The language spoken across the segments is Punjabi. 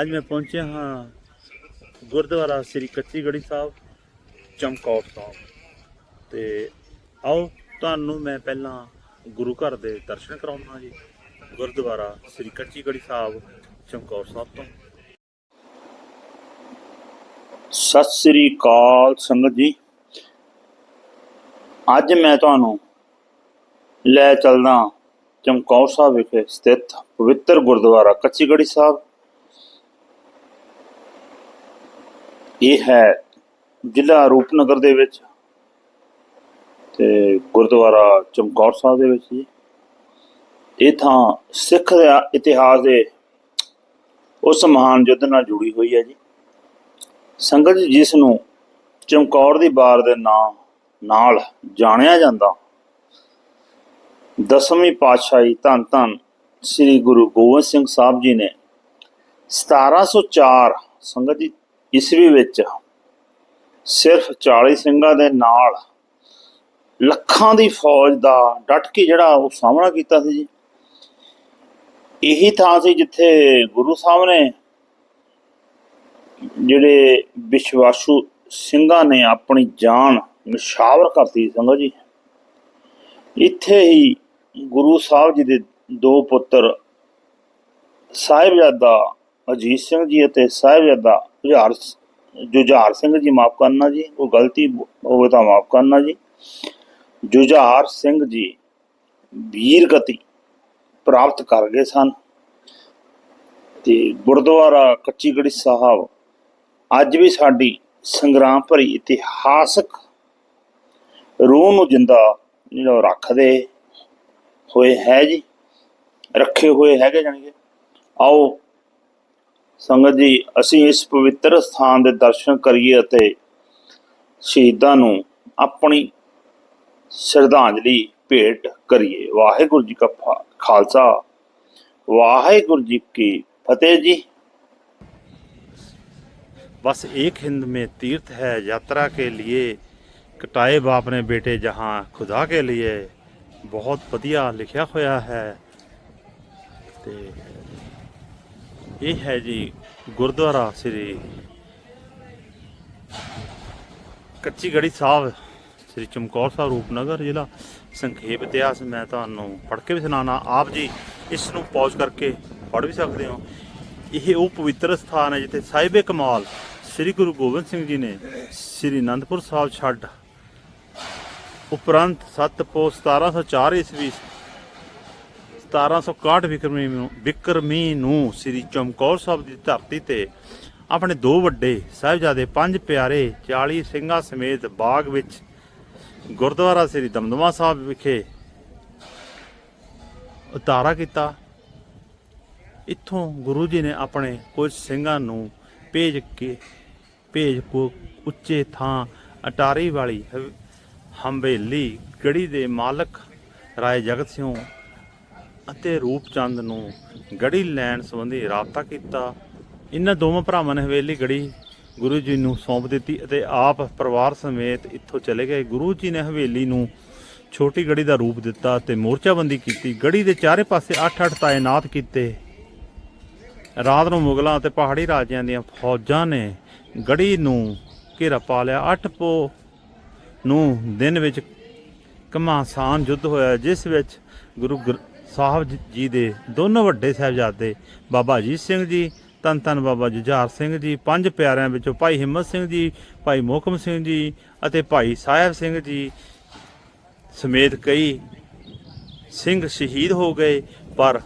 ਅੱਜ ਮੈਂ ਪਹੁੰਚਿਆ ਹਾਂ ਗੁਰਦੁਆਰਾ ਸ੍ਰੀ ਕੱਚੀ ਗੜੀ ਸਾਹਿਬ, ਚਮਕੌਰ ਸਾਹਿਬ। ਤੇ ਆਓ ਤੁਹਾਨੂੰ ਮੈਂ ਪਹਿਲਾਂ ਗੁਰੂ ਘਰ ਦੇ ਦਰਸ਼ਨ ਕਰਾਉਣਾ ਜੀ। ਗੁਰਦੁਆਰਾ ਸ੍ਰੀ ਕੱਚੀ ਗੜੀ ਸਾਹਿਬ, ਚਮਕੌਰ ਸਾਹਿਬ ਤੋਂ। ਸਤਿ ਸ੍ਰੀ ਅਕਾਲ ਸੰਗਤ ਜੀ। ਅੱਜ ਮੈਂ ਤੁਹਾਨੂੰ ਲੈ ਚੱਲਦਾ ਚਮਕੌਰ ਸਾਹਿਬ ਵਿਖੇ ਸਥਿਤ ਪਵਿੱਤਰ ਗੁਰਦੁਆਰਾ ਕੱਚੀ ਸਾਹਿਬ। ਇਹ ਹੈ ਜ਼ਿਲ੍ਹਾ ਰੂਪਨਗਰ ਦੇ ਵਿੱਚ ਤੇ ਗੁਰਦੁਆਰਾ ਚਮਕੌਰ ਸਾਹਿਬ ਦੇ ਵਿੱਚ ਜੀ। ਇਹ ਥਾਂ ਸਿੱਖ ਦਾ ਇਤਿਹਾਸ ਦੇ ਉਸ ਮਹਾਨ ਯੁੱਧ ਨਾਲ ਜੁੜੀ ਹੋਈ ਹੈ ਜੀ। ਸੰਗਤ ਜੀ ਜਿਸ ਨੂੰ ਚਮਕੌਰ ਦੀ ਬਾਰ ਦੇ ਨਾਂ ਨਾਲ ਜਾਣਿਆ ਜਾਂਦਾ, ਦਸਵੀਂ ਪਾਤਸ਼ਾਹੀ ਧੰਨ ਧੰਨ ਸ੍ਰੀ ਗੁਰੂ ਗੋਬਿੰਦ ਸਿੰਘ ਸਾਹਿਬ ਜੀ ਨੇ 1704 ਸੰਗਤ ਜੀ ਈਸਵੀ ਵਿੱਚ ਸਿਰਫ 40 ਸਿੰਘਾਂ ਦੇ ਨਾਲ ਲੱਖਾਂ ਦੀ ਫੌਜ ਦਾ ਡਟ ਕੇ ਜਿਹੜਾ ਉਹ ਸਾਹਮਣਾ ਕੀਤਾ ਸੀ ਜੀ। ਇਹੀ ਥਾਂ ਸੀ ਜਿੱਥੇ ਗੁਰੂ ਸਾਹਿਬ ਨੇ ਜਿਹੜੇ ਵਿਸ਼ਵਾਸੂ ਸਿੰਘਾਂ ਨੇ ਆਪਣੀ ਜਾਨ ਨਿਸ਼ਾਵਰ ਕਰਤੀ ਸੰਗਤ ਜੀ। ਇੱਥੇ ਹੀ ਗੁਰੂ ਸਾਹਿਬ ਜੀ ਦੇ ਦੋ ਪੁੱਤਰ ਸਾਹਿਬਜ਼ਾਦਾ ਅਜੀਤ ਸਿੰਘ ਜੀ ਅਤੇ ਸਾਹਿਬਜ਼ਾਦਾ ਜੁਝਾਰ ਜੁਝਾਰ ਸਿੰਘ ਜੀ ਮਾਫ ਕਰਨਾ ਜੀ, ਉਹ ਗਲਤੀ ਹੋਵੇ ਤਾਂ ਮਾਫ ਕਰਨਾ ਜੀ। ਜੁਝਾਰ ਸਿੰਘ ਜੀ ਵੀਰ ਗਤੀ ਪ੍ਰਾਪਤ ਕਰ ਗਏ ਸਨ ਤੇ ਗੁਰਦੁਆਰਾ ਕੱਚੀ ਗੜੀ ਸਾਹਿਬ ਅੱਜ ਵੀ ਸਾਡੀ ਸੰਗਰਾਮ ਭਰੀ ਇਤਿਹਾਸਕ ਰੂਹ ਨੂੰ ਜਿੰਦਾ ਜਿਹੜਾ ਰੱਖਦੇ ਹੋਏ ਹੈ ਜੀ, ਰੱਖੇ ਹੋਏ ਹੈਗੇ ਜਾਣੀ ਕਿ। ਆਓ ਸੰਗਤ ਜੀ ਅਸੀਂ ਇਸ ਪਵਿੱਤਰ ਸਥਾਨ ਦੇ ਦਰਸ਼ਨ ਕਰੀਏ ਅਤੇ ਸ਼ਹੀਦਾਂ ਨੂੰ ਆਪਣੀ ਸ਼ਰਧਾਂਜਲੀ ਭੇਟ ਕਰੀਏ ਵਾਹਿਗੁਰੂ ਜੀ ਕਾ ਫਾ- ਖਾਲਸਾ वाहिगुरु जी की फतेह जी बस एक हिंद में तीर्थ है यात्रा के लिए कटाए बाप ने बेटे जहाँ खुदा के लिए ਬਹੁਤ ਵਧੀਆ ਲਿਖਿਆ ਹੋਇਆ ਹੈ ਤੇ ਇਹ ਹੈ ਜੀ ਗੁਰਦੁਆਰਾ ਸ੍ਰੀ ਕੱਚੀ ਗੜੀ ਸਾਹਿਬ, ਸ੍ਰੀ ਚਮਕੌਰ ਸਾਹਿਬ, ਰੂਪਨਗਰ ਜ਼ਿਲ੍ਹਾ। ਸੰਖੇਪ ਇਤਿਹਾਸ ਮੈਂ ਤੁਹਾਨੂੰ ਪੜ੍ਹ ਕੇ ਵੀ ਸੁਣਾਉਣਾ। ਆਪ ਜੀ ਇਸ ਨੂੰ ਪੌਜ਼ ਕਰਕੇ ਪੜ੍ਹ ਵੀ ਸਕਦੇ ਹੋ। ਇਹ ਉਹ ਪਵਿੱਤਰ ਸਥਾਨ ਹੈ ਜਿੱਥੇ ਸਾਹਿਬੇ ਕਮਾਲ, ਸ੍ਰੀ ਗੁਰੂ ਗੋਬਿੰਦ ਸਿੰਘ ਜੀ ਨੇ ਸ੍ਰੀ ਅਨੰਦਪੁਰ ਸਾਹਿਬ ਛੱਡ, ਉਪਰੰਤ 7 ਪੋ 1704 ਈਸਵੀ 1761 ਵਿਕਰਮੀ ਨੂੰ ਵਿਕਰਮੀ ਨੂੰ ਸ੍ਰੀ ਚਮਕੌਰ ਸਾਹਿਬ ਦੀ ਧਰਤੀ ਤੇ ਆਪਣੇ ਦੋ ਵੱਡੇ ਸਾਹਿਬਜ਼ਾਦੇ, ਪੰਜ ਪਿਆਰੇ 40 ਸਿੰਘਾਂ ਸਮੇਤ ਬਾਗ ਵਿੱਚ ਗੁਰਦੁਆਰਾ ਸ੍ਰੀ ਦਮਦਮਾ ਸਾਹਿਬ ਵਿਖੇ ਉਤਾਰਾ ਕੀਤਾ। ਇੱਥੋਂ ਗੁਰੂ ਜੀ ਨੇ ਆਪਣੇ ਕੁਝ ਸਿੰਘਾਂ ਨੂੰ ਭੇਜ ਕੇ ਭੇਜ ਕੋ ਉੱਚੇ ਥਾਂ ਅਟਾਰੀ ਵਾਲੀ ਹਵ- ਹੰਬੇਲੀ ਗੜੀ ਦੇ ਮਾਲਕ ਰਾਏ ਜਗਤ ਸਿੰਘ ਅਤੇ ਰੂਪਚੰਦ ਨੂੰ ਗੜੀ ਲੈਣ ਸੰਬੰਧੀ ਰਾਬਤਾ ਕੀਤਾ। ਇਹਨਾਂ ਦੋਵਾਂ ਭਰਾਵਾਂ ਨੇ ਹਵੇਲੀ ਗੜੀ ਗੁਰੂ ਜੀ ਨੂੰ ਸੌਂਪ ਦਿੱਤੀ ਅਤੇ ਆਪ ਪਰਿਵਾਰ ਸਮੇਤ ਇੱਥੋਂ ਚਲੇ ਗਏ। ਗੁਰੂ ਜੀ ਨੇ ਹਵੇਲੀ ਨੂੰ ਛੋਟੀ ਗੜੀ ਦਾ ਰੂਪ ਦਿੱਤਾ ਤੇ ਮੋਰਚਾਬੰਦੀ ਕੀਤੀ। ਗੜੀ ਦੇ ਚਾਰੇ ਪਾਸੇ 8-8 ਤਾਇਨਾਤ ਕੀਤੇ। ਰਾਤ ਨੂੰ ਮੁਗਲਾਂ ਅਤੇ ਪਹਾੜੀ ਰਾਜਿਆਂ ਦੀਆਂ ਫੌਜਾਂ ਨੇ ਗੜੀ ਨੂੰ ਘੇਰਾ ਪਾ ਲਿਆ। 8 ਪੋ ਨੂੰ ਦਿਨ ਵਿੱਚ ਘਮਾਸਾਨ ਯੁੱਧ ਹੋਇਆ, ਜਿਸ ਵਿੱਚ ਗੁਰੂ ਗ੍ਰ- ਸਾਹਿਬ ਜੀ- ਦੇ ਦੋਨੋਂ ਵੱਡੇ ਸਾਹਿਬਜ਼ਾਦੇ, ਬਾਬਾ ਅਜੀਤ ਸਿੰਘ ਜੀ, ਧੰਨ ਧੰਨ ਬਾਬਾ ਜੁਝਾਰ ਸਿੰਘ ਜੀ, ਪੰਜ ਪਿਆਰਿਆਂ ਵਿੱਚੋਂ ਭਾਈ ਹਿੰਮਤ ਸਿੰਘ ਜੀ, ਭਾਈ ਮੋਹਕਮ ਸਿੰਘ ਜੀ ਅਤੇ ਭਾਈ ਸਾਹਿਬ ਸਿੰਘ ਜੀ ਸਮੇਤ ਕਈ ਸਿੰਘ ਸ਼ਹੀਦ ਹੋ ਗਏ, ਪਰ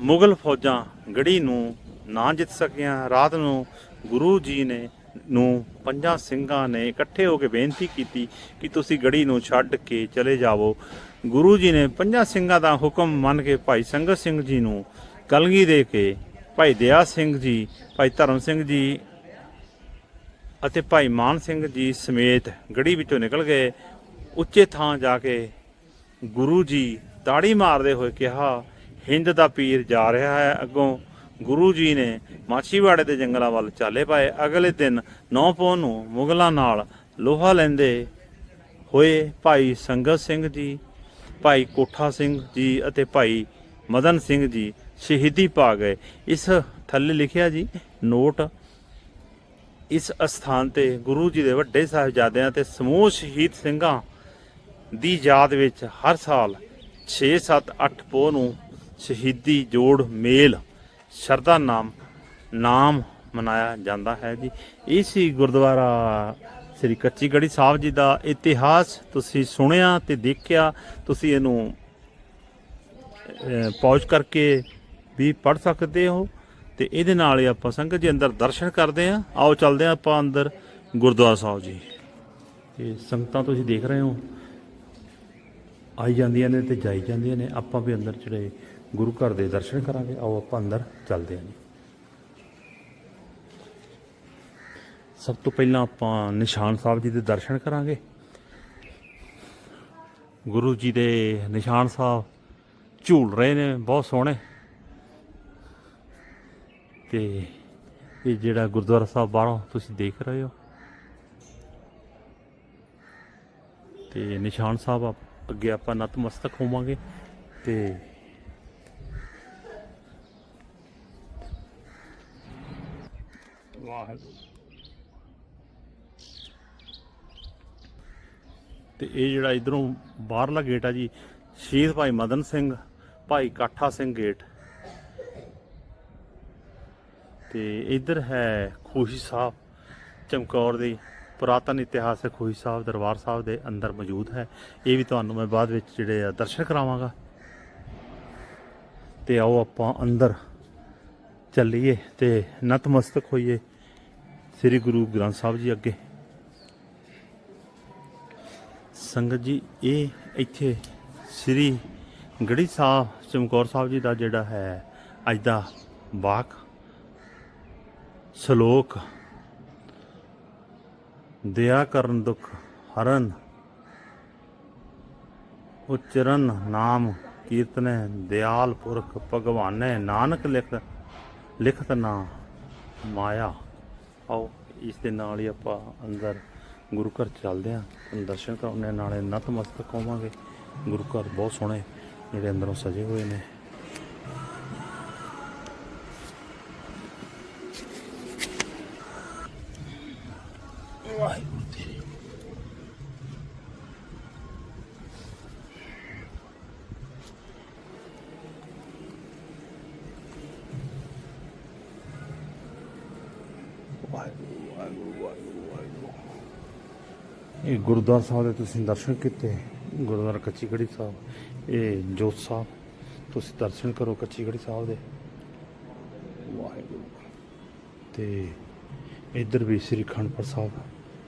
ਮੁਗਲ ਫੌਜਾਂ ਗੜੀ ਨੂੰ ਨਾ ਜਿੱਤ ਸਕੀਆਂ। ਰਾਤ ਨੂੰ ਗੁਰੂ ਜੀ ਨੇ, ਨੂੰ ਪੰਜਾਂ ਸਿੰਘਾਂ ਨੇ ਇਕੱਠੇ ਹੋ ਕੇ ਬੇਨਤੀ ਕੀਤੀ ਕਿ ਤੁਸੀਂ ਗੜੀ ਨੂੰ ਛੱਡ ਕੇ ਚਲੇ ਜਾਵੋ। ਗੁਰੂ ਜੀ ਨੇ ਪੰਜਾਂ ਸਿੰਘਾਂ ਦਾ ਹੁਕਮ ਮੰਨ ਕੇ ਭਾਈ ਸੰਗਤ ਸਿੰਘ ਜੀ ਨੂੰ ਕਲਗੀ ਦੇ ਕੇ ਭਾਈ ਦਇਆ ਸਿੰਘ ਜੀ, ਭਾਈ ਧਰਮ ਸਿੰਘ ਜੀ ਅਤੇ ਭਾਈ ਮਾਨ ਸਿੰਘ ਜੀ ਸਮੇਤ ਗੜੀ ਵਿੱਚੋਂ ਨਿਕਲ ਗਏ। ਉੱਚੇ ਥਾਂ ਜਾ ਕੇ ਗੁਰੂ ਜੀ ਤਾੜੀ ਮਾਰਦੇ ਹੋਏ ਕਿਹਾ, ਹਿੰਦ ਦਾ ਪੀਰ ਜਾ ਰਿਹਾ ਹੈ ਅੱਗੋਂ। ਗੁਰੂ ਜੀ ਨੇ ਮਾਛੀਵਾੜੇ ਦੇ ਜੰਗਲਾਂ ਵੱਲ ਚਾਲੇ ਪਾਏ। ਅਗਲੇ ਦਿਨ ਨੌ ਪੌਣ ਨੂੰ ਮੁਗਲਾਂ ਨਾਲ ਲੋਹਾ ਲੈਂਦੇ ਹੋਏ ਭਾਈ ਸੰਗਤ ਸਿੰਘ ਜੀ ਭਾਈ ਕੋਠਾ ਸਿੰਘ ਜੀ ਅਤੇ ਭਾਈ ਮਦਨ ਸਿੰਘ ਜੀ ਸ਼ਹੀਦੀ ਪਾ ਗਏ। ਇਸ ਥੱਲੇ ਲਿਖਿਆ ਜੀ, ਨੋਟ, ਇਸ ਅਸਥਾਨ ਤੇ ਗੁਰੂ ਜੀ ਦੇ ਵੱਡੇ ਸਾਹਿਬਜ਼ਾਦਿਆਂ ਤੇ ਸਮੂਹ ਸ਼ਹੀਦ ਸਿੰਘਾਂ ਦੀ ਯਾਦ ਵਿੱਚ ਹਰ ਸਾਲ 6 7 8 ਪੋਹ ਨੂੰ ਸ਼ਹੀਦੀ ਜੋੜ ਮੇਲ, ਸ਼ਰਧਾ ਨਾਮ ਨਾਮ ਮਨਾਇਆ ਜਾਂਦਾ ਹੈ ਜੀ। ਇਹ ਸੀ ਗੁਰਦੁਆਰਾ ਸ੍ਰੀ ਕੱਚੀ ਗੜੀ ਸਾਹਿਬ ਜੀ ਦਾ ਇਤਿਹਾਸ ਤੁਸੀਂ ਸੁਣਿਆ ਤੇ ਦੇਖਿਆ, ਤੁਸੀਂ ਇਹਨੂੰ ਪੌਜ ਕਰਕੇ ਵੀ ਪੜ ਸਕਦੇ ਹੋ ਤੇ ਇਹਦੇ ਨਾਲ ਹੀ ਆਪਾਂ ਸੰਗਤ ਜੀ ਅੰਦਰ ਦਰਸ਼ਨ ਕਰਦੇ ਆ ਆਓ ਚੱਲਦੇ ਆ ਆਪਾਂ ਅੰਦਰ ਗੁਰਦੁਆਰਾ ਸਾਹਿਬ ਜੀ। ਇਹ ਸੰਗਤਾਂ ਤੁਸੀਂ ਦੇਖ ਰਹੇ ਹੋ, ਆਈ ਜਾਂਦੀਆਂ ਨੇ ਤੇ ਜਾਈ ਜਾਂਦੀਆਂ ਨੇ। ਆਪਾਂ ਵੀ ਅੰਦਰ ਜਿਹੜੇ ਗੁਰੂ ਘਰ ਦੇ ਦਰਸ਼ਨ ਕਰਾਂਗੇ। ਆਓ ਆਪਾਂ ਅੰਦਰ ਚੱਲਦੇ ਹਾਂ ਜੀ। ਸਭ ਤੋਂ ਪਹਿਲਾਂ ਆਪਾਂ ਨਿਸ਼ਾਨ ਸਾਹਿਬ ਜੀ ਦੇ ਦਰਸ਼ਨ ਕਰਾਂਗੇ। ਗੁਰੂ ਜੀ ਦੇ ਨਿਸ਼ਾਨ ਸਾਹਿਬ ਝੂਲ ਰਹੇ ਨੇ, ਬਹੁਤ ਸੋਹਣੇ। ਤੇ ਇਹ ਜਿਹੜਾ ਗੁਰਦੁਆਰਾ ਸਾਹਿਬ ਬਾਹਰੋਂ ਤੁਸੀਂ ਦੇਖ ਰਹੇ ਹੋ। ਤੇ ਨਿਸ਼ਾਨ ਸਾਹਿਬ ਅੱਗੇ ਆਪਾਂ ਨਤਮਸਤਕ ਹੋਵਾਂਗੇ ਤੇ ਵਾਹਿਗੁਰੂ। ਤੇ ਇਹ ਜਿਹੜਾ ਇਧਰੋਂ ਬਾਹਰਲਾ ਗੇਟ ਆ ਜੀ, ਸ਼ਹੀਦ ਭਾਈ ਮਦਨ ਸਿੰਘ, ਭਾਈ ਕਾਠਾ ਸਿੰਘ ਗੇਟ ਤੇ ਇਧਰ ਹੈ ਖੁਸ਼ੀ ਸਾਹਿਬ, ਚਮਕੌਰ ਦੀ ਪੁਰਾਤਨ ਇਤਿਹਾਸਕ ਖੁਸ਼ੀ ਸਾਹਿਬ, ਦਰਬਾਰ ਸਾਹਿਬ ਦੇ ਅੰਦਰ ਮੌਜੂਦ ਹੈ। ਇਹ ਵੀ ਤੁਹਾਨੂੰ ਮੈਂ ਬਾਅਦ ਵਿੱਚ ਜਿਹੜੇ ਆ ਦਰਸ਼ਨ ਕਰਾਵਾਂਗਾ। ਤੇ ਆਓ ਆਪਾਂ ਅੰਦਰ ਚੱਲੀਏ ਤੇ ਨਤਮਸਤਕ ਹੋਈਏ ਸ੍ਰੀ ਗੁਰੂ ਗ੍ਰੰਥ ਸਾਹਿਬ ਜੀ ਅੱਗੇ। ਸੰਗਤ ਜੀ, ਇਹ ਇੱਥੇ ਸ੍ਰੀ ਗੜੀ ਸਾਹਿਬ, ਚਮਕੌਰ ਸਾਹਿਬ ਜੀ ਦਾ ਜਿਹੜਾ ਹੈ, ਅੱਜ ਦਾ ਵਾਕ, ਸ਼ਲੋਕ ਦਇਆ ਕਰਨ ਦੁਖ ਹਰਨ, ਉਚਰਨ ਨਾਮ ਕੀਰਤਨੇ, ਦਿਆਲ ਪੁਰਖ ਭਗਵਾਨੇ, ਨਾਨਕ ਲਿਖ, ਲਿਖਤ ਨਾ ਮਾਇਆ। ਆਓ, ਇਸ ਦੇ ਨਾਲ ਹੀ ਆਪਾਂ ਅੰਦਰ ਗੁਰੂ ਘਰ ਚੱਲਦੇ ਆਂ ਤੇ ਦਰਸ਼ਨ ਕਰਾਉਣੇ ਨਾਲੇ ਨਤਮਸਤਕ ਹੋਵਾਂਗੇ ਗੁਰੂ ਘਰ ਬਹੁਤ ਸੋਹਣੇ ਜਿਹੜੇ ਅੰਦਰੋਂ ਸਜੇ ਹੋਏ ਨੇ। ਵਾਹਿਗੁਰੂ ਤੇਰੇ। ਵਾਹਿਗੁਰੂ ਵਾਹਿਗੁਰੂ ਵਾਹਿਗੁਰੂ। ਇਹ ਗੁਰਦੁਆਰਾ ਸਾਹਿਬ ਦੇ ਤੁਸੀਂ ਦਰਸ਼ਨ ਕੀਤੇ। ਗੁਰਦੁਆਰਾ ਕੱਚੀ ਗੜੀ ਸਾਹਿਬ। ਇਹ ਜੋਤ ਸਾਹਿਬ, ਤੁਸੀਂ ਦਰਸ਼ਨ ਕਰੋ ਕੱਚੀ ਗੜੀ ਸਾਹਿਬ ਦੇ। ਵਾਹਿਗੁਰੂ। ਤੇ ਇੱਧਰ ਵੀ ਸ੍ਰੀ ਖੰਡਪੁਰ ਸਾਹਿਬ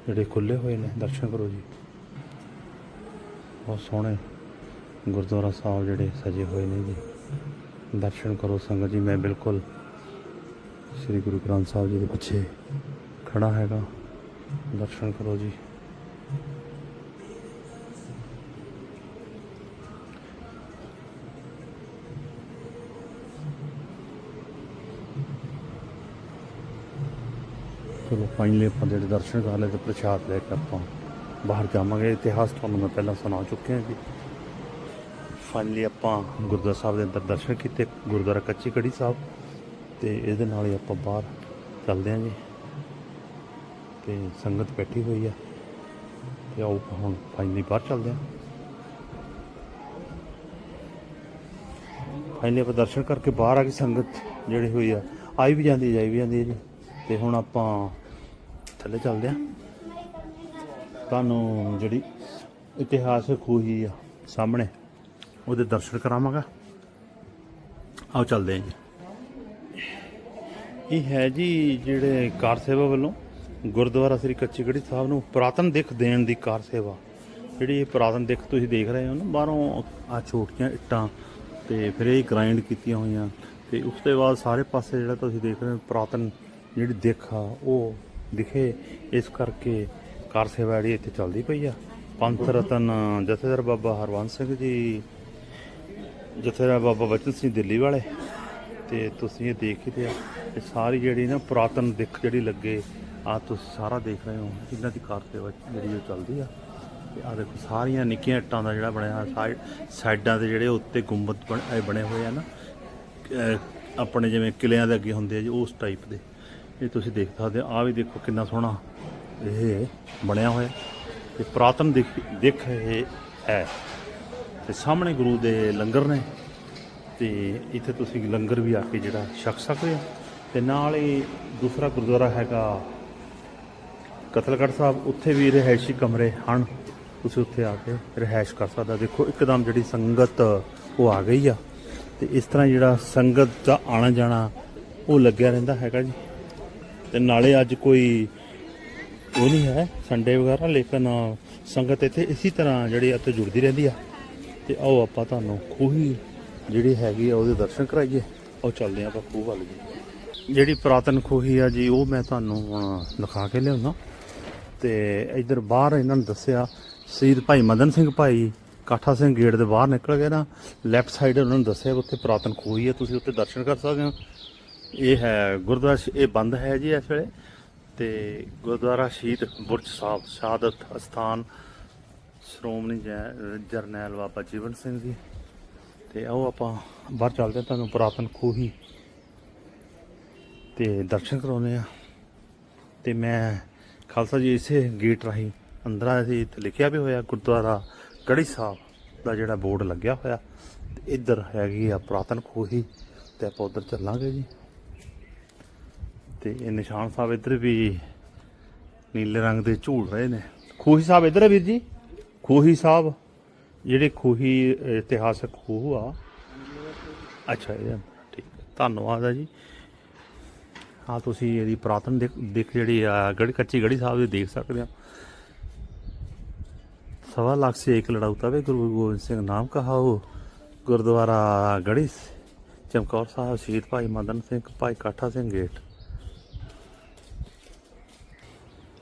ਜਿਹੜੇ ਖੁੱਲੇ ਹੋਏ ਨੇ, ਦਰਸ਼ਨ ਕਰੋ ਜੀ। ਬਹੁਤ ਸੋਹਣੇ ਗੁਰਦੁਆਰਾ ਸਾਹਿਬ ਜਿਹੜੇ ਸਜੇ ਹੋਏ ਨੇ ਜੀ। ਦਰਸ਼ਨ ਕਰੋ ਸੰਗਤ ਜੀ। ਮੈਂ ਬਿਲਕੁਲ ਸ੍ਰੀ ਗੁਰੂ ਗ੍ਰੰਥ ਸਾਹਿਬ ਜੀ ਦੇ ਪਿੱਛੇ ਖੜਾ ਹੈਗਾ। ਦਰਸ਼ਨ ਕਰੋ ਜੀ। ਚਲੋ ਫਾਈਨਲੀ ਆਪਾਂ ਜਿਹੜੇ ਦਰਸ਼ਨ ਕਰ ਲਏ ਤੇ ਪ੍ਰਸ਼ਾਦ ਲੈ ਕੇ ਆਪਾਂ ਬਾਹਰ ਜਾਵਾਂਗੇ। ਇਤਿਹਾਸ ਤੁਹਾਨੂੰ ਮੈਂ ਪਹਿਲਾਂ ਸੁਣਾ ਚੁੱਕਿਆ ਜੀ। ਫਾਈਨਲੀ ਆਪਾਂ ਗੁਰਦੁਆਰਾ ਸਾਹਿਬ ਦੇ ਅੰਦਰ ਦਰਸ਼ਨ ਕੀਤੇ, ਗੁਰਦੁਆਰਾ ਕੱਚੀ ਕੜੀ ਸਾਹਿਬ ਤੇ ਇਹਦੇ ਨਾਲ ਹੀ ਆਪਾਂ ਬਾਹਰ ਚੱਲਦੇ ਹਾਂ ਜੀ। ਤੇ ਸੰਗਤ ਬੈਠੀ ਹੋਈ ਆ। ਤੇ ਆਓ ਆਪਾਂ ਹੁਣ ਫਾਈਨਲੀ ਬਾਹਰ ਚੱਲਦੇ ਹਾਂ ਫਾਈਨਲੀ ਆਪਾਂ ਦਰਸ਼ਨ ਕਰਕੇ ਬਾਹਰ ਆ ਗਈ ਸੰਗਤ ਜਿਹੜੀ ਹੋਈ ਆ, ਆਈ ਵੀ ਜਾਂਦੀ, ਜਾਈ ਵੀ ਜਾਂਦੀ ਹੈ ਜੀ। ਤੇ ਹੁਣ ਆਪਾਂ ਥੱਲੇ ਚੱਲਦੇ ਹਾਂ ਤੁਹਾਨੂੰ ਜਿਹੜੀ ਇਤਿਹਾਸਕ ਖੂਹੀ ਆ ਸਾਹਮਣੇ, ਉਹਦੇ ਦਰਸ਼ਨ ਕਰਾਵਾਂਗਾ। ਆਓ ਚੱਲਦੇ ਹਾਂ ਜੀ। ਇਹ ਹੈ ਜੀ ਜਿਹੜੇ ਕਾਰ ਸੇਵਾ ਵੱਲੋਂ ਗੁਰਦੁਆਰਾ ਸ੍ਰੀ ਕੱਚੀ ਗੜੀ ਸਾਹਿਬ ਨੂੰ ਪੁਰਾਤਨ ਦਿੱਖ ਦੇਣ ਦੀ ਕਾਰ ਸੇਵਾ। ਜਿਹੜੀ ਇਹ ਪੁਰਾਤਨ ਦਿੱਖ ਤੁਸੀਂ ਦੇਖ ਰਹੇ ਹੋ ਨਾ, ਬਾਹਰੋਂ ਆ ਛੋਟੀਆਂ ਇੱਟਾਂ ਤੇ ਫਿਰ ਇਹ ਗ੍ਰਾਈਂਡ ਕੀਤੀਆਂ ਹੋਈਆਂ। ਤੇ ਉਸ ਤੋਂ ਬਾਅਦ ਸਾਰੇ ਪਾਸੇ ਜਿਹੜਾ ਤੁਸੀਂ ਦੇਖ ਰਹੇ ਹੋ ਪੁਰਾਤਨ ਜਿਹੜੀ ਦਿੱਖ ਆ, ਉਹ ਦਿਖੇ। ਇਸ ਕਰਕੇ ਕਾਰ ਸੇਵਾ ਜਿਹੜੀ ਇੱਥੇ ਚੱਲਦੀ ਪਈ ਆ। ਪੰਥ ਰਤਨ ਜਥੇਦਾਰ ਬਾਬਾ ਹਰਵੰਸ ਸਿੰਘ ਜੀ, ਜਥੇਦਾਰ ਬਾਬਾ ਬਚਨ ਸਿੰਘ ਦਿੱਲੀ ਵਾਲੇ। ਤੇ ਤੁਸੀਂ ਇਹ ਦੇਖ ਹੀ ਲਿਆ ਇਹ ਸਾਰੀ ਜਿਹੜੀ ਨਾ ਪੁਰਾਤਨ ਦਿੱਖ ਜਿਹੜੀ ਲੱਗੇ ਆ ਤੁਸੀਂ ਸਾਰਾ ਦੇਖ ਰਹੇ ਹੋ ਇਹਨਾਂ ਦੀ ਕਾਰ ਸੇਵਾ ਜਿਹੜੀ ਉਹ ਚੱਲਦੀ ਆ। ਤੇ ਆ ਦੇਖੋ, ਸਾਰੀਆਂ ਨਿੱਕੀਆਂ ਇੱਟਾਂ ਦਾ ਜਿਹੜਾ ਬਣਿਆ ਸਾਈਡ ਸਾਈਡਾਂ ਦੇ ਜਿਹੜੇ ਉੱਤੇ ਗੁੰਬਦ ਬਣ- ਇਹ ਬਣੇ ਹੋਏ ਆ ਨਾ ਆਪਣੇ ਜਿਵੇਂ ਕਿਲਿਆਂ ਦੇ ਅੱਗੇ ਹੁੰਦੇ ਆ ਜੀ, ਉਸ ਟਾਈਪ ਦੇ। ਇਹ ਤੁਸੀਂ ਦੇਖ ਸਕਦੇ ਆ ਆਹ ਵੀ ਦੇਖੋ ਕਿੰਨਾ ਸੋਹਣਾ ਇਹ ਬਣਿਆ ਹੋਇਆ। ਤੇ ਪ੍ਰਾਤਨ ਦਿਖ ਦਿਖ ਇਹ ਹੈ। ਤੇ ਸਾਹਮਣੇ ਗੁਰੂ ਦੇ ਲੰਗਰ ਨੇ। ਤੇ ਇੱਥੇ ਤੁਸੀਂ ਲੰਗਰ ਵੀ ਆ ਕੇ ਜਿਹੜਾ ਛਕ ਸਕਦੇ ਹੋ। ਤੇ ਨਾਲ ਹੀ ਦੂਸਰਾ ਗੁਰਦੁਆਰਾ ਹੈਗਾ ਕਤਲਗੜ੍ਹ ਸਾਹਿਬ, ਉੱਥੇ ਵੀ ਰਿਹਾਇਸ਼ੀ ਕਮਰੇ ਹਨ। ਤੁਸੀਂ ਉੱਥੇ ਆ ਕੇ ਰਿਹਾਇਸ਼ ਕਰ ਸਕਦਾ ਦੇਖੋ, ਇੱਕਦਮ ਜਿਹੜੀ ਸੰਗਤ, ਉਹ ਆ ਗਈ ਆ। ਤੇ ਇਸ ਤਰ੍ਹਾਂ ਜਿਹੜਾ ਸੰਗਤ ਦਾ ਆਣਾ ਜਾਣਾ ਉਹ ਲੱਗਿਆ ਰਹਿੰਦਾ ਹੈਗਾ ਜੀ। ਤੇ ਨਾਲੇ ਅੱਜ ਕੋਈ ਉਹ ਨਹੀਂ ਹੈ ਸੰਡੇ ਵਗੈਰਾ, ਲੇਕਿਨ ਸੰਗਤ ਇੱਥੇ ਇਸੇ ਤਰ੍ਹਾਂ ਜਿਹੜੀ ਇੱਥੇ ਜੁੜਦੀ ਰਹਿੰਦੀ ਆ। ਤੇ ਆਓ ਆਪਾਂ ਤੁਹਾਨੂੰ ਖੂਹੀ ਜਿਹੜੀ ਹੈਗੀ ਆ, ਉਹਦੇ ਦਰਸ਼ਨ ਕਰਾਈਏ। ਉਹ ਚੱਲਦੇ ਆ ਆਪਾਂ ਖੂਹ ਵੱਲ ਜੀ। ਜਿਹੜੀ ਪੁਰਾਤਨ ਖੂਹੀ ਆ ਜੀ, ਉਹ ਮੈਂ ਤੁਹਾਨੂੰ ਦਿਖਾ ਕੇ ਲਿਆਉਣਾ ਤੇ ਇਧਰ ਬਾਹਰ ਇਹਨਾਂ ਨੂੰ ਦੱਸਿਆ, ਸ਼ਹੀਦ ਭਾਈ ਮਦਨ ਸਿੰਘ ਭਾਈ ਕਾਠਾ ਸਿੰਘ ਗੇਟ ਦੇ ਬਾਹਰ ਨਿਕਲ ਗਏ ਨਾ ਲੈਫਟ ਸਾਈਡ ਉਹਨਾਂ ਨੂੰ ਦੱਸਿਆ ਕਿ ਉੱਥੇ ਪੁਰਾਤਨ ਖੂਹੀ ਹੈ, ਤੁਸੀਂ ਉੱਥੇ ਦਰਸ਼ਨ ਕਰ ਸਕਦੇ ਹੋ। ਇਹ ਹੈ ਗੁਰਦੁਆਰਾ ਇਹ ਬੰਦ ਹੈ ਜੀ ਇਸ ਵੇਲੇ। ਤੇ ਗੁਰਦੁਆਰਾ ਸ਼ਹੀਦ ਬੁਰਜ ਸਾਹਿਬ, ਸ਼ਹਾਦਤ ਅਸਥਾਨ, ਸ਼੍ਰੋਮਣੀ ਜੈ- ਜਰਨੈਲ ਬਾਬਾ ਜੀਵਨ ਸਿੰਘ ਜੀ। ਤੇ ਆਓ ਆਪਾਂ ਬਾਹਰ ਚੱਲਦੇ ਹਾਂ, ਤੁਹਾਨੂੰ ਪੁਰਾਤਨ ਖੂਹੀ ਤੇ ਦਰਸ਼ਨ ਕਰਾਉਨੇ ਆ ਤੇ ਮੈਂ ਖਾਲਸਾ ਜੀ ਇਸੇ ਗੇਟ ਰਾਹੀਂ ਅੰਦਰ ਆਏ ਸੀ, ਇੱਥੇ ਲਿਖਿਆ ਵੀ ਹੋਇਆ, ਗੁਰਦੁਆਰਾ ਗੜੀ ਸਾਹਿਬ ਦਾ ਜਿਹੜਾ ਬੋਰਡ ਲੱਗਿਆ ਹੋਇਆ। ਤੇ ਇੱਧਰ ਹੈਗੀ ਆ ਪੁਰਾਤਨ ਖੂਹੀ ਤੇ ਆਪਾਂ ਉੱਧਰ ਚੱਲਾਂਗੇ ਜੀ। ਤੇ ਇਹ ਨਿਸ਼ਾਨ ਸਾਹਿਬ ਇੱਧਰ ਵੀ ਨੀਲੇ ਰੰਗ ਦੇ ਝੂਲ ਰਹੇ ਨੇ। ਖੂਹੀ ਸਾਹਿਬ ਇੱਧਰ ਹੈ ਵੀਰ ਜੀ? ਖੂਹੀ ਸਾਹਿਬ, ਜਿਹੜੇ ਖੂਹੀ, ਇਤਿਹਾਸਕ ਖੂਹ ਆ। ਅੱਛਾ, ਇਹ ਠੀਕ, ਧੰਨਵਾਦ ਆ ਜੀ। ਹਾਂ, ਤੁਸੀਂ ਇਹਦੀ ਪੁਰਾਤਨ ਦਿਖ ਦਿਖ ਜਿਹੜੀ ਆ ਗੜੀ ਕੱਚੀ ਗੜੀ ਸਾਹਿਬ ਦੀ ਦੇਖ ਸਕਦੇ ਹੋ। ਸਵਾ ਲੱਖ ਸੇ ਇੱਕ ਲੜਾਊ ਤਵੇ, ਗੁਰੂ ਗੋਬਿੰਦ ਸਿੰਘ ਨਾਮ ਕਹਾ ਉਹ ਗੁਰਦੁਆਰਾ ਗੜੀ ਚਮਕੌਰ ਸਾਹਿਬ, ਸ਼ਹੀਦ ਭਾਈ ਮਦਨ ਸਿੰਘ, ਭਾਈ ਕਾਠਾ ਸਿੰਘ ਗੇਟ।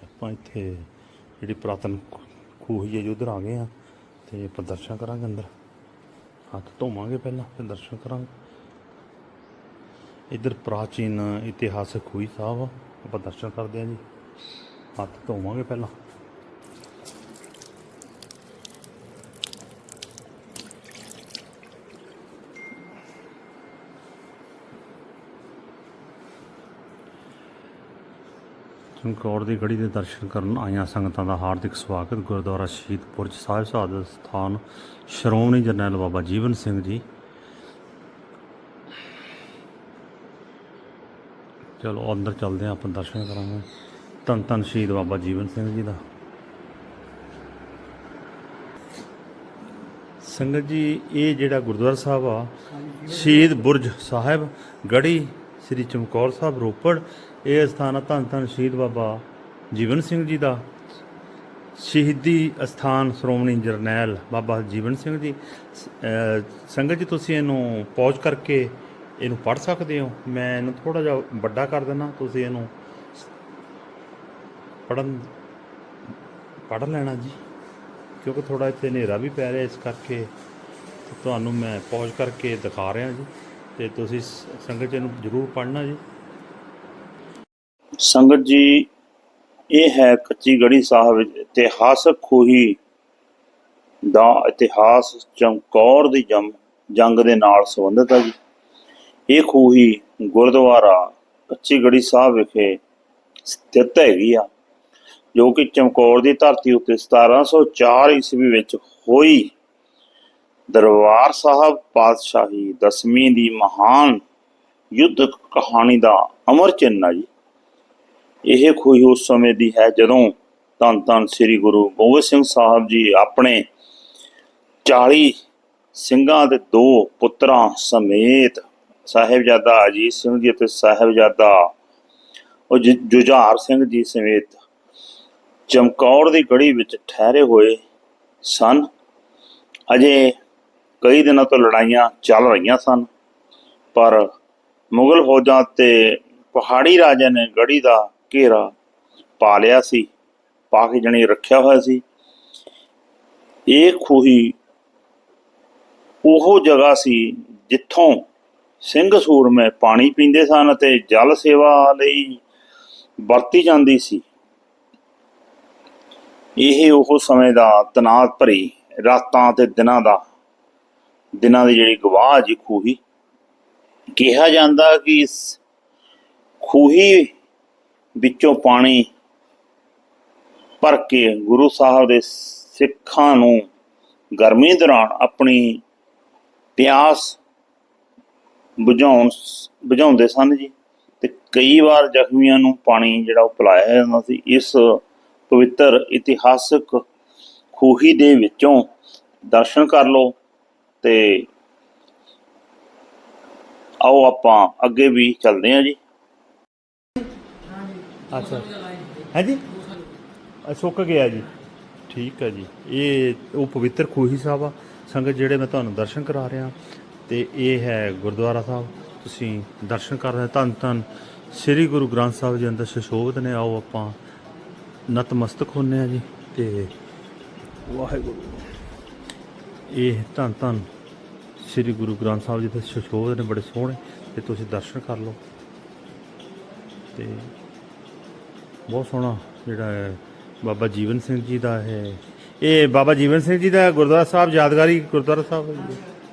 ਆਪਾਂ ਇੱਥੇ ਜਿਹੜੀ ਪੁਰਾਤਨ ਖੂਹੀ ਹੈ ਜੀ, ਉਧਰ ਆ ਗਏ ਆ ਤੇ ਆਪਾਂ ਦਰਸ਼ਨ ਕਰਾਂਗੇ ਅੰਦਰ। ਹੱਥ ਧੋਵਾਂਗੇ ਪਹਿਲਾਂ ਫਿਰ ਦਰਸ਼ਨ ਕਰਾਂਗੇ। ਇੱਧਰ ਪ੍ਰਾਚੀਨ ਇਤਿਹਾਸਕ ਖੂਹੀ ਸਾਹਿਬ ਆ ਆਪਾਂ ਦਰਸ਼ਨ ਕਰਦੇ ਹਾਂ ਜੀ। ਹੱਥ ਧੋਵਾਂਗੇ ਪਹਿਲਾਂ। ਚਮਕੌਰ ਦੀ ਗੜੀ ਦੇ ਦਰਸ਼ਨ ਕਰਨ ਆਈਆਂ ਸੰਗਤਾਂ ਦਾ ਹਾਰਦਿਕ ਸਵਾਗਤ। ਗੁਰਦੁਆਰਾ ਸ਼ਹੀਦ ਪੁਰਜ ਸਾਹਿਬ ਸ਼ਹਾਦਤ ਸਥਾਨ ਸ਼੍ਰੋਮਣੀ ਜਰਨੈਲ ਬਾਬਾ ਜੀਵਨ ਸਿੰਘ ਜੀ ਚਲੋ, ਅੰਦਰ ਚੱਲਦੇ ਹਾਂ, ਆਪਾਂ ਦਰਸ਼ਨ ਕਰਾਂਗੇ। ਧੰਨ ਧੰਨ ਸ਼ਹੀਦ ਬਾਬਾ ਜੀਵਨ ਸਿੰਘ ਜੀ ਦਾ। ਸੰਗਤ ਜੀ, ਇਹ ਜਿਹੜਾ ਗੁਰਦੁਆਰਾ ਸਾਹਿਬ ਆ, ਸ਼ਹੀਦ ਬੁਰਜ ਸਾਹਿਬ ਗੜੀ ਸ੍ਰੀ ਚਮਕੌਰ ਸਾਹਿਬ, ਰੋਪੜ, ਇਹ ਸਥਾਨ ਆ ਧੰਨ ਧੰਨ ਸ਼ਹੀਦ ਬਾਬਾ ਜੀਵਨ ਸਿੰਘ ਜੀ ਦਾ। ਸ਼ਹੀਦੀ ਅਸਥਾਨ ਸ਼੍ਰੋਮਣੀ ਜਰਨੈਲ ਬਾਬਾ ਜੀਵਨ ਸਿੰਘ ਜੀ। ਸੰਗਤ ਜੀ, ਤੁਸੀਂ ਇਹਨੂੰ ਪੌਜ ਕਰਕੇ ਇਹਨੂੰ ਪੜ੍ਹ ਸਕਦੇ ਹੋ। ਮੈਂ ਇਹਨੂੰ ਥੋੜਾ ਜਿਹਾ ਵੱਡਾ ਕਰ ਦਿੰਦਾ। ਤੁਸੀਂ ਇਹਨੂੰ ਪੜਨ ਪੜ੍ਹ ਲੈਣਾ ਜੀ, ਕਿਉਂਕਿ ਥੋੜਾ ਇੱਥੇ ਹਨੇਰਾ ਵੀ ਪੈ ਰਿਹਾ ਇਸ ਕਰਕੇ। ਤੁਹਾਨੂੰ ਮੈਂ ਪੌਜ ਕਰਕੇ ਦਿਖਾ ਰਿਹਾ ਜੀ। ਤੇ ਤੁਸੀਂ ਸੰਗਤ ਜੀ ਇਹਨੂੰ ਜ਼ਰੂਰ ਪੜ੍ਹਨਾ ਜੀ। ਸੰਗਤ ਜੀ, ਇਹ ਹੈ ਕੱਚੀ ਗੜੀ ਸਾਹਿਬ ਵਿੱਚ ਇਤਿਹਾਸਕ ਖੂਹੀ ਦਾ ਇਤਿਹਾਸ ਚਮਕੌਰ ਦੀ ਜੰਮ, ਜੰਗ ਦੇ ਨਾਲ ਸੰਬੰਧਿਤ ਹੈ ਜੀ। ਇਹ ਖੂਹੀ ਗੁਰਦੁਆਰਾ ਕੱਚੀ ਗੜੀ ਸਾਹਿਬ ਵਿਖੇ ਸਥਿਤ ਹੈਗੀ ਆ, ਜੋ ਕਿ ਚਮਕੌਰ ਦੀ ਧਰਤੀ ਉੱਤੇ 1704 ਈਸਵੀ ਵਿੱਚ ਹੋਈ। ਦਰਬਾਰ ਸਾਹਿਬ ਪਾਤਸ਼ਾਹੀ ਦਸਵੀਂ ਦੀ ਮਹਾਨ ਯੁੱਧ ਕਹਾਣੀ ਦਾ ਅਮਰ ਚਿੰਨ੍ਹ ਆ ਜੀ। ਇਹ ਖੂਹੀ ਉਸ ਸਮੇਂ ਦੀ ਹੈ ਜਦੋਂ ਧੰਨ ਧੰਨ ਸ੍ਰੀ ਗੁਰੂ ਗੋਬਿੰਦ ਸਿੰਘ ਸਾਹਿਬ ਜੀ ਆਪਣੇ 40 ਸਿੰਘਾਂ ਦੇ ਦੋ ਪੁੱਤਰਾਂ ਸਮੇਤ ਸਾਹਿਬਜ਼ਾਦਾ ਅਜੀਤ ਸਿੰਘ ਜੀ ਅਤੇ ਸਾਹਿਬਜ਼ਾਦਾ ਉਹ ਜੁਝਾਰ ਸਿੰਘ ਜੀ ਸਮੇਤ ਚਮਕੌਰ ਦੀ ਗੜੀ ਵਿੱਚ ਠਹਿਰੇ ਹੋਏ ਸਨ। ਅਜੇ ਕਈ ਦਿਨਾਂ ਤੋਂ ਲੜਾਈਆਂ ਚੱਲ ਰਹੀਆਂ ਸਨ, ਪਰ ਮੁਗਲ ਫੌਜਾਂ ਤੇ ਪਹਾੜੀ ਰਾਜਿਆਂ ਨੇ ਗੜੀ ਦਾ ਘੇਰਾ ਪਾ ਲਿਆ ਸੀ, ਪਾ ਕੇ ਜਣੀ ਰੱਖਿਆ ਹੋਇਆ ਸੀ। ਇਹ ਖੂਹੀ ਉਹ ਜਗ੍ਹਾ ਸੀ ਜਿੱਥੋਂ ਸਿੰਘ ਸੂਰਮੇ ਪਾਣੀ ਪੀਂਦੇ ਸਨ ਅਤੇ ਜਲ ਸੇਵਾ ਲਈ ਵਰਤੀ ਜਾਂਦੀ ਸੀ। ਇਹ ਉਹ ਸਮੇਂ ਦਾ ਤਣਾਅ ਭਰੀ ਰਾਤਾਂ ਤੇ ਦਿਨਾਂ ਦਾ, ਦਿਨਾਂ ਦੀ ਜਿਹੜੀ ਗਵਾਹ ਜੀ ਖੂਹੀ। ਕਿਹਾ ਜਾਂਦਾ ਕਿ ਇਸ ਖੂਹੀ ਵਿੱਚੋਂ ਪਾਣੀ ਭਰ ਕੇ ਗੁਰੂ ਸਾਹਿਬ ਦੇ ਸਿੱਖਾਂ ਨੂੰ ਗਰਮੀ ਦੌਰਾਨ ਆਪਣੀ ਪਿਆਸ ਬੁਝਾਉਣ ਬੁਝਾਉਂਦੇ ਸਨ ਜੀ। ਤੇ ਕਈ ਵਾਰ ਜ਼ਖਮੀਆਂ ਨੂੰ ਪਾਣੀ ਜਿਹੜਾ ਉਹ ਪਿਲਾਇਆ ਜਾਂਦਾ ਸੀ। ਇਸ ਪਵਿੱਤਰ ਇਤਿਹਾਸਕ ਖੂਹੀ ਦੇ ਵਿੱਚੋਂ ਦਰਸ਼ਨ ਕਰ ਲਓ ਤੇ ਆਓ ਆਪਾਂ ਅੱਗੇ ਵੀ ਚੱਲਦੇ ਹਾਂ ਜੀ। ਅੱਛਾ। ਹੈ ਜੀ? ਅ, ਸੁੱਕ ਗਿਆ ਜੀ। ਠੀਕ ਹੈ ਜੀ। ਇਹ ਉਹ ਪਵਿੱਤਰ ਖੂਹੀ ਸਾਹਿਬ ਆ। ਸੰਗਤ ਜਿਹੜੇ ਮੈਂ ਤੁਹਾਨੂੰ ਦਰਸ਼ਨ ਕਰਾ ਰਿਹਾ ਤੇ ਇਹ ਹੈ ਗੁਰਦੁਆਰਾ ਸਾਹਿਬ। ਤੁਸੀਂ ਦਰਸ਼ਨ ਕਰ ਰਹੇ ਧੰਨ ਧੰਨ ਸ੍ਰੀ ਗੁਰੂ ਗ੍ਰੰਥ ਸਾਹਿਬ ਜੀ ਅੰਦਰ ਸ਼ਸ਼ੋਭਤ ਨੇ। ਆਓ ਆਪਾਂ ਨਤਮਸਤਕ ਹੁੰਨੇ ਆ ਜੀ ਤੇ ਵਾਹਿਗੁਰੂ। ਇਹ ਧੰਨ ਧੰਨ ਸ੍ਰੀ ਗੁਰੂ ਗ੍ਰੰਥ ਸਾਹਿਬ ਜੀ ਦੇ ਸ਼ਸ਼ੋਭਤ ਨੇ ਬੜੇ ਸੋਹਣੇ। ਤੇ ਤੁਸੀਂ ਦਰਸ਼ਨ ਕਰ ਲਓ। ਤੇ ਬਹੁਤ ਸੋਹਣਾ ਜਿਹੜਾ ਹੈ ਬਾਬਾ ਜੀਵਨ ਸਿੰਘ ਜੀ ਦਾ ਹੈ ਇਹ ਬਾਬਾ ਜੀਵਨ ਸਿੰਘ ਜੀ ਦਾ ਗੁਰਦੁਆਰਾ ਸਾਹਿਬ ਯਾਦਗਾਰੀ ਗੁਰਦੁਆਰਾ ਸਾਹਿਬ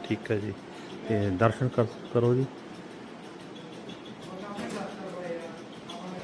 ਠੀਕ ਹੈ ਜੀ। ਤੇ ਦਰਸ਼ਨ ਕਰ ਜੀ।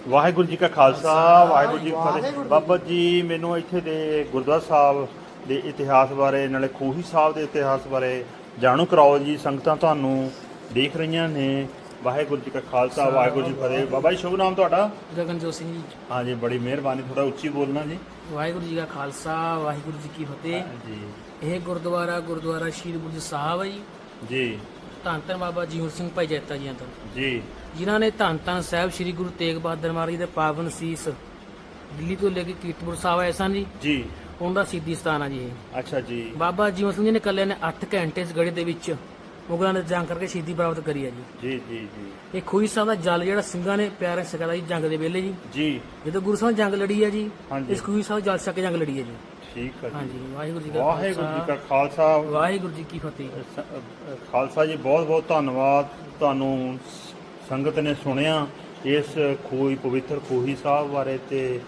ਵਾਹਿਗੁਰੂ ਜੀ ਕਾ ਖਾਲਸਾ ਵਾਹਿਗੁਰੂ ਜੀ ਕੀ ਫਤਿਹ। ਬਾਬਾ ਜੀ ਮੈਨੂੰ ਇੱਥੇ ਦੇ ਗੁਰਦੁਆਰਾ ਸਾਹਿਬ ਦੇ ਇਤਿਹਾਸ ਬਾਰੇ ਨਾਲੇ ਖੂਹੀ ਸਾਹਿਬ ਦੇ ਇਤਿਹਾਸ ਬਾਰੇ ਜਾਣੂ ਕਰਾਓ ਜੀ। ਸੰਗਤਾਂ ਤੁਹਾਨੂੰ ਦੇਖ ਰਹੀਆਂ ਨੇ। ਵਾਹਿਗੁਰੂ ਜੀ ਕਾ ਖਾਲਸਾ ਵਾਹਿਗੁਰੂ ਜੀ ਫਤਿਹ। ਬਾਬਾ ਜੀ ਸ਼ੁਭ ਨਾਮ ਤੁਹਾਡਾ? ਗਗਨਜੋਤ ਸਿੰਘ ਜੀ। ਹਾਂਜੀ ਬੜੀ ਮਿਹਰਬਾਨੀ ਥੋੜਾ ਉੱਚੀ ਬੋਲਣਾ ਜੀ। ਵਾਹਿਗੁਰੂ ਜੀ ਕਾ ਖਾਲਸਾ ਵਾਹਿਗੁਰੂ ਜੀ ਕੀ ਫਤਿਹ। ਜੀ। ਇਹ ਗੁਰਦੁਆਰਾ ਗੁਰਦੁਆਰਾ ਸ਼ੀਰ ਬੁਰਜ ਸਾਹਿਬ ਹੈ ਜੀ। ਜੀ। ਧੰਨ ਧੰਨ ਬਾਬਾ ਜੀਵਨ ਸਿੰਘ ਭਾਈ ਜੈਤਾ ਜੀ ਅੰਦਰ ਜੀ। ਜਿਨ੍ਹਾਂ ਨੇ ਧੰਨ ਧੰਨ ਸਾਹਿਬ ਸ੍ਰੀ ਗੁਰੂ ਤੇਗ ਬਹਾਦਰ ਮਹਾਰਾਜ ਜੀ ਦੇ ਪਾਵਨ ਸੀਸ ਦਿੱਲੀ ਤੋਂ ਲੈ ਕੇ ਕੀਰਤਪੁਰ ਸਾਹਿਬ ਆਏ ਸਨ ਜੀ। ਜੀ। ਉਹਨਾਂ ਦਾ ਸਿੱਧੀ ਸਥਾਨ ਆ ਜੀ ਇਹ। ਅੱਛਾ ਜੀ। ਬਾਬਾ ਜੀਵਨ ਸਿੰਘ ਜੀ ਨੇ ਇਕੱਲੇ ਨੇ 8 ਘੰਟੇ ਇਸ ਗੜੀ ਦੇ ਵਿੱਚ ਮੁਗਲਾਂ ਨੇ ਜੰਗ ਕਰਕੇ ਸ਼ਹੀਦੀ ਪ੍ਰਾਪਤ ਕਰੀ ਹੈ ਜੀ। ਜੀ ਜੀ ਜੀ। ਇਹ ਖੂਹੀ ਸਾਹਿਬ ਦਾ ਜਲ ਜਿਹੜਾ ਸਿੰਘਾਂ ਨੇ ਪਿਆਰੇ ਸਿਖਾਇਆ ਜੀ ਜੰਗ ਦੇ ਵੇਲੇ ਜੀ। ਜੀ। ਜਦੋਂ ਗੁਰੂ ਸਾਹਿਬ ਜੰਗ ਲੜੀ ਹੈ ਜੀ ਹਾਂਜੀ। ਇਸ ਖੂਹੀ ਸਾਹਿਬ ਜਲ ਛਕ ਕੇ ਜੰਗ ਲੜੀ ਹੈ ਜੀ। ਠੀਕ ਹੈ ਜੀ। ਹਾਂਜੀ ਵਾਹਿਗੁਰੂ ਜੀ ਕਾ ਵਾਹਿਗੁਰੂ ਜੀ ਕਾ ਖਾਲਸਾ। ਖਾਲਸਾ ਵਾਹਿਗੁਰੂ ਜੀ ਕੀ ਫਤਿਹ। ਸ- ਅ, ਖਾਲਸਾ ਜੀ ਬਹੁਤ ਬਹੁਤ ਧੰਨਵਾਦ ਤੁਹਾਨੂੰ ਸ- ਸੰਗਤ ਨੇ ਸੁਣਿਆ ਇਸ ਖੂਹੀ ਪਵਿੱਤਰ ਖੂਹੀ ਸਾਹਿਬ ਬਾਰੇ ਤੇ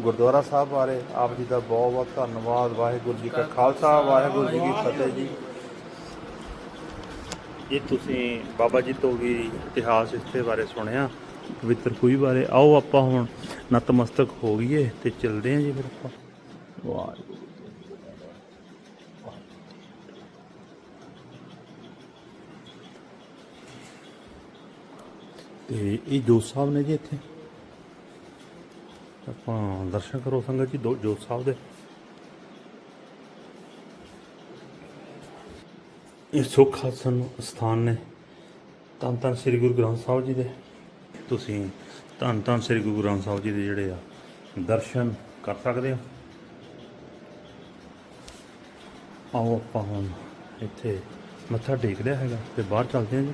ਗੁਰਦੁਆਰਾ ਸਾਹਿਬ ਬਾਰੇ। ਆਪ ਜੀ ਦਾ ਬਹੁਤ ਬਹੁਤ ਧੰਨਵਾਦ। ਵਾਹਿਗੁਰੂ ਜੀ ਕਾ ਖਾਲਸਾ ਵਾਹਿਗੁਰੂ ਜੀ ਕੀ ਫਤਿਹ ਜੀ। ਇਹ ਤੁਸੀਂ ਬਾਬਾ ਜੀ ਤੋਂ ਵੀ ਇਤਿਹਾਸ ਇਸ ਬਾਰੇ ਸੁਣਿਆ? ਪਵਿੱਤਰ ਖੂਹੀ ਬਾਰੇ? ਆਓ ਆਪਾਂ ਹੁਣ ਨਤਮਸਤਕ ਹੋ ਗਈਏ ਤੇ ਚੱਲਦੇ ਹਾਂ ਜੀ ਫਿਰ ਆਪਾਂ। ਵਾਹਿਗੁਰੂ ਤੇ ਇਹ ਜੋਤ ਸਾਹਿਬ ਨੇ ਜੀ ਇੱਥੇ। ਆਪਾਂ ਦਰਸ਼ਨ ਕਰੋ ਸੰਗਤ ਜੀ, ਦੋ ਜੋਤ ਸਾਹਿਬ ਦੇ। ਇਹ ਸੁੱਖ ਆਸਨ ਸਥਾਨ ਨੇ। ਧੰਨ ਧੰਨ ਸ੍ਰੀ ਗੁਰੂ ਗ੍ਰੰਥ ਸਾਹਿਬ ਜੀ ਦੇ। ਤੁਸੀਂ ਧੰਨ ਧੰਨ ਸ੍ਰੀ ਗੁਰੂ ਗ੍ਰੰਥ ਸਾਹਿਬ ਜੀ ਦੇ ਜਿਹੜੇ ਆ ਦਰਸ਼ਨ ਕਰ ਸਕਦੇ ਹੋ। ਆਓ ਆਪਾਂ ਹੁਣ ਇੱਥੇ ਮੱਥਾ ਟੇਕ ਲਿਆ ਹੈਗਾ ਤੇ ਬਾਹਰ ਚੱਲਦੇ ਹਾਂ ਜੀ।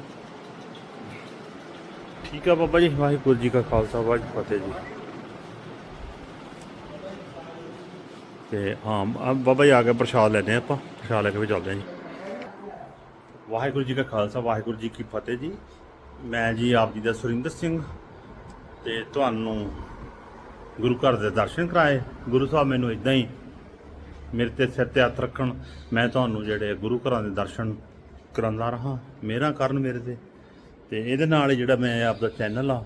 ਠੀਕ ਆ ਬਾਬਾ ਜੀ, ਵਾਹਿਗੁਰੂ ਜੀ ਕਾ ਖਾਲਸਾ, ਵਾਹਿਗੁਰੂ ਫਤਿਹ ਜੀ। ਤੇ ਹਾਂ ਬਾਬਾ ਜੀ ਆ ਕੇ ਪ੍ਰਸ਼ਾਦ ਲੈਣੇ ਆਪਾਂ। ਪ੍ਰਸ਼ਾਦ ਲੈ ਕੇ ਵੀ ਚੱਲਦੇ ਹਾਂ ਜੀ। ਵਾਹਿਗੁਰੂ ਜੀ ਕਾ ਖਾਲਸਾ, ਵਾਹਿਗੁਰੂ ਜੀ ਕੀ ਫਤਿਹ ਜੀ। ਮੈਂ ਜੀ ਆਪ ਜੀ ਦਾ ਸੁਰਿੰਦਰ ਸਿੰਘ ਤੇ ਤੁਹਾਨੂੰ ਗੁਰੂ ਘਰ ਦੇ ਦਰਸ਼ਨ ਕਰਾਏ। ਗੁਰੂ ਸਾਹਿਬ ਮੈਨੂੰ ਇਦਾਂ ਹੀ ਮੇਰੇ ਤੇ ਸਿਰ ਤੇ ਹੱਥ ਰੱਖਣ, ਮੈਂ ਤੁਹਾਨੂੰ ਜਿਹੜੇ ਗੁਰੂ ਘਰਾਂ ਦੇ ਦਰਸ਼ਨ ਕਰਾਉਂਦਾ ਰਹਾ, ਮੇਰਾ ਕਰਨ ਮੇਰੇ ਤੇ। ਤੇ ਇਹਦੇ ਨਾਲ ਹੀ ਜਿਹੜਾ ਮੈਂ ਆਪਦਾ ਚੈਨਲ ਆ,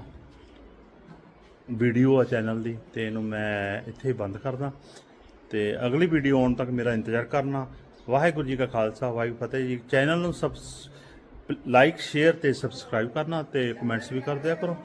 ਵੀਡੀਓ ਆ ਚੈਨਲ ਦੀ, ਤੇ ਇਹਨੂੰ ਮੈਂ ਇੱਥੇ ਹੀ ਬੰਦ ਕਰਦਾ। ਤੇ ਅਗਲੀ ਵੀਡੀਓ ਆਉਣ ਤੱਕ ਮੇਰਾ ਇੰਤਜ਼ਾਰ ਕਰਨਾ ਵਾਹਿਗੁਰੂ ਜੀ ਕਾ ਖਾਲਸਾ, ਵਾਹਿਗੁਰੂ ਫਤਿਹ ਜੀ। ਚੈਨਲ ਨੂੰ ਸਬਸ ਲਾਈਕ ਸ਼ੇਅਰ ਤੇ ਸਬਸਕ੍ਰਾਈਬ ਕਰਨਾ ਤੇ ਕਮੈਂਟਸ ਵੀ ਕਰ ਦਿਆ ਕਰੋ।